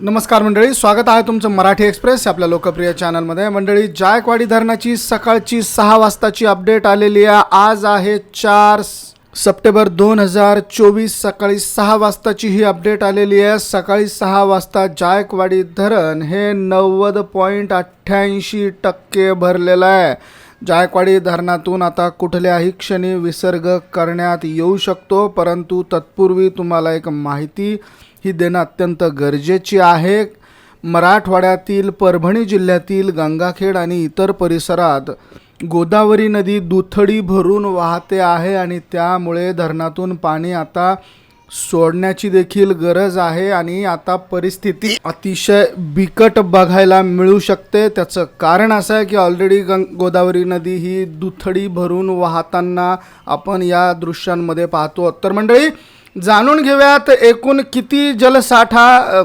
नमस्कार मंडळी स्वागत आहे तुमचं मराठी एक्सप्रेस आपल्या लोकप्रिय चॅनलमध्ये. मंडळी जायकवाडी धरणाची सकाळची सहा वाजताची अपडेट आलेली आहे. आज आहे चार सप्टेंबर दोन हजार चोवीस सकाळी सहा वाजताची ही अपडेट आलेली आहे. सकाळी सहा वाजता जायकवाडी धरण हे नव्वद पॉईंट अठ्ठ्याऐंशी टक्के भरलेलं आहे. जायकवाडी धरणातून आता कुठल्याही क्षणी विसर्ग करण्यात येऊ शकतो परंतु तत्पूर्वी तुम्हाला एक माहिती ही देणं अत्यंत गरजेची आहे. मराठवाड्यातील परभणी जिल्ह्यातील गंगाखेड आणि इतर परिसरात गोदावरी नदी दुथडी भरून वाहते आहे आणि त्यामुळे धरणातून पाणी आता सोडण्याची देखील गरज आहे आणि आता परिस्थिती अतिशय बिकट बघायला मिळू शकते. त्याचं कारण असं आहे की ऑलरेडी गंग गोदावरी नदी ही दुथडी भरून वाहताना आपण या दृश्यांमध्ये पाहतो. तर मंडळी जाणून घेऊयात एकूण किती जलसाठा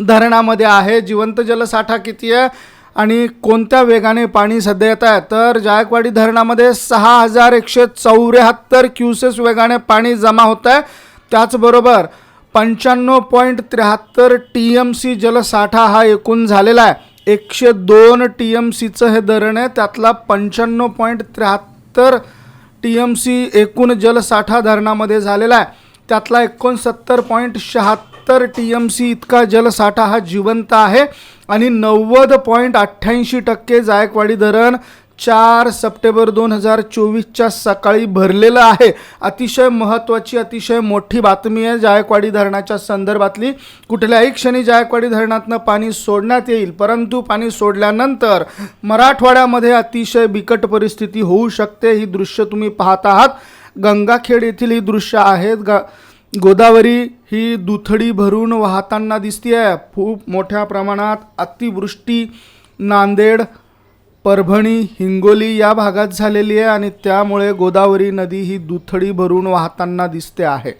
धरणामध्ये आहे जिवंत जलसाठा किती आहे आणि कोणत्या वेगाने पाणी सध्या येत आहे? तर जायकवाडी धरणामध्ये सहा हजार एकशे चौऱ्याहत्तर क्युसेस वेगाने पाणी जमा होत आहे त्याचबरोबर पंच्याण्णव पॉईंट त्र्याहत्तर टी एम सी जलसाठा हा एकूण झालेला आहे. एकशे दोन टी एम सीचं हे धरण आहे. त्यातला पंच्याण्णव पॉईंट त्र्याहत्तर टी एम सी एकूण जलसाठा धरणामध्ये झालेला आहे. त्यातला एकोणसत्तर पॉईंट शहात्तर टी एम सी इतका जलसाठा हा जिवंत आहे. आणि नव्वद पॉईंट अठ्ठ्याऐंशी टक्के जायकवाडी धरण चार सप्टेंबर दोन हजार चोवीसच्या सकाळी भरलेलं आहे. अतिशय महत्त्वाची अतिशय मोठी बातमी आहे जायकवाडी धरणाच्या संदर्भातली. कुठल्याही क्षणी जायकवाडी धरणातनं पाणी सोडण्यात येईल परंतु पाणी सोडल्यानंतर मराठवाड्यामध्ये अतिशय बिकट परिस्थिती होऊ शकते ही दृश्य तुम्ही पाहत आहात. गंगाखेड येथील ही दृश्य आहेत ग गोदावरी ही दुथडी भरून वाहताना दिसतीये. खूप मोठ्या प्रमाणात अतिवृष्टी नांदेड परभणी हिंगोली या भागात झालेली आहे आणि त्यामुळे गोदावरी नदी ही दुथडी भरून वाहताना दिसते आहे.